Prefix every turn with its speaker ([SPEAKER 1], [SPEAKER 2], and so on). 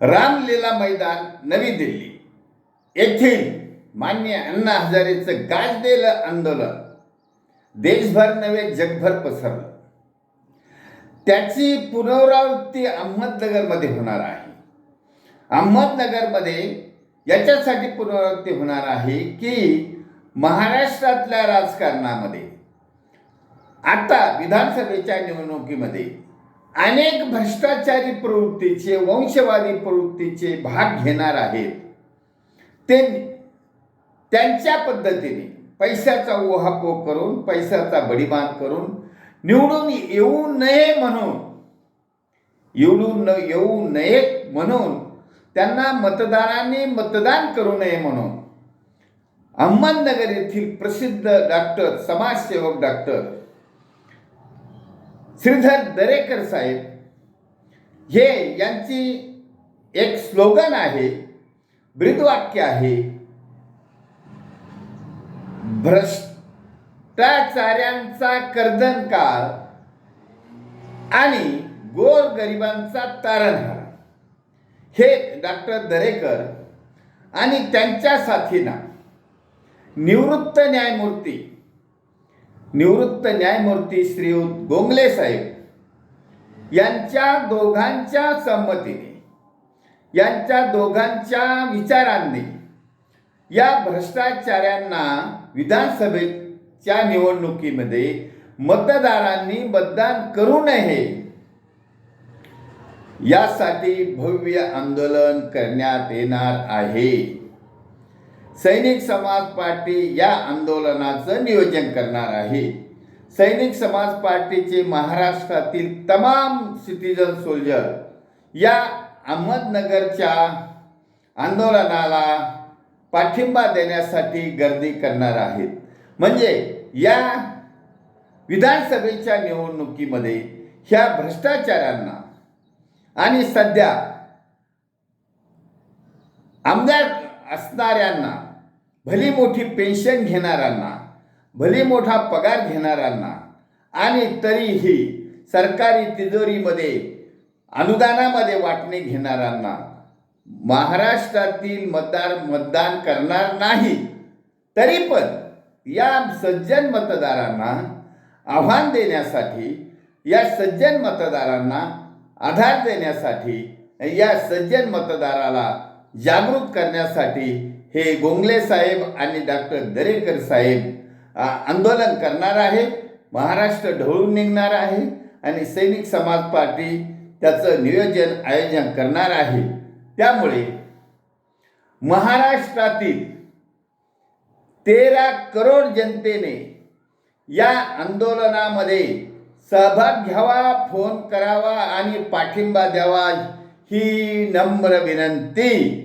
[SPEAKER 1] रामलीला मैदान नवी दिल्ली. येथील मान्य अण्णा हजारेचं गाजलेलं आंदोलन देशभर नव्हे जगभर पसरलं. त्याची पुनरावृत्ती अहमदनगरमध्ये होणार आहे. अहमदनगरमध्ये याच्यासाठी पुनरावृत्ती होणार आहे की महाराष्ट्रातल्या राजकारणामध्ये आता विधानसभेच्या निवडणुकीमध्ये अनेक भ्रष्टाचारी प्रवृत्तीचे वंशवादी प्रवृत्तीचे भाग घेणार आहेत. ते त्यांच्या पद्धतीने पैशाचा ओहापोह करून पैशाचा बडीमान करून निवडून येऊ नये म्हणून निवडून न येऊ नये म्हणून त्यांना मतदारांनी मतदान करू नये म्हणून अहमदनगर येथील प्रसिद्ध डॉक्टर समाजसेवक डॉक्टर श्रीधर दरेकर साहेब हे यांची एक स्लोगन आहे ब्रीदवाक्य आहे. भ्रष्टाचार्यांचा कर्दन काळ आणि गोर गरिबांचा तारणहार. हे डॉक्टर दरेकर आणि त्यांच्या साथीना निवृत्त न्यायमूर्ती निवृत्त न्यायमूर्ती श्रीयुत गोंगले साहेब यांच्या दोघांच्या संमतीने यांच्या दोघांच्या विचारांनी या भ्रष्टाचार्यांना विधानसभेच्या निवडणुकीमध्ये मतदारांनी मतदान करू नये यासाठी भव्य आंदोलन करण्यात येणार आहे. सैनिक समाज पार्टी या आंदोलनाचं नियोजन करणार आहे. सैनिक समाज पार्टीचे महाराष्ट्रातील तमाम सिटीजन सोल्जर या अहमदनगरच्या आंदोलनाला पाठिंबा देण्यासाठी गर्दी करणार आहेत. म्हणजे या विधानसभेच्या निवडणुकीमध्ये ह्या भ्रष्टाचारांना आणि सध्या आमदार असणाऱ्यांना भली मोठी पेन्शन घेणाऱ्यांना भली मोठा पगार घेणाऱ्यांना आणि तरीही सरकारी तिजोरीमध्ये अनुदानामध्ये वाटणे घेणाऱ्यांना महाराष्ट्रातील मतदार मतदान करणार नाही. तरी पण या सज्जन मतदारांना आव्हान देण्यासाठी या सज्जन मतदारांना आधार देण्यासाठी या सज्जन मतदाराला जागृत करण्यासाठी हे गोंगले साहेब आणि डॉक्टर दरेकर साहेब आंदोलन करणार आहे महाराष्ट्र ढवळून निघणार आहे आणि सैनिक समाज पार्टी त्याचं नियोजन आयोजन करणार आहे. त्यामुळे महाराष्ट्रातील तेरा करोड जनतेने या आंदोलनामध्ये सहभाग घ्यावा फोन करावा आणि पाठिंबा द्यावा ही नम्र विनंती.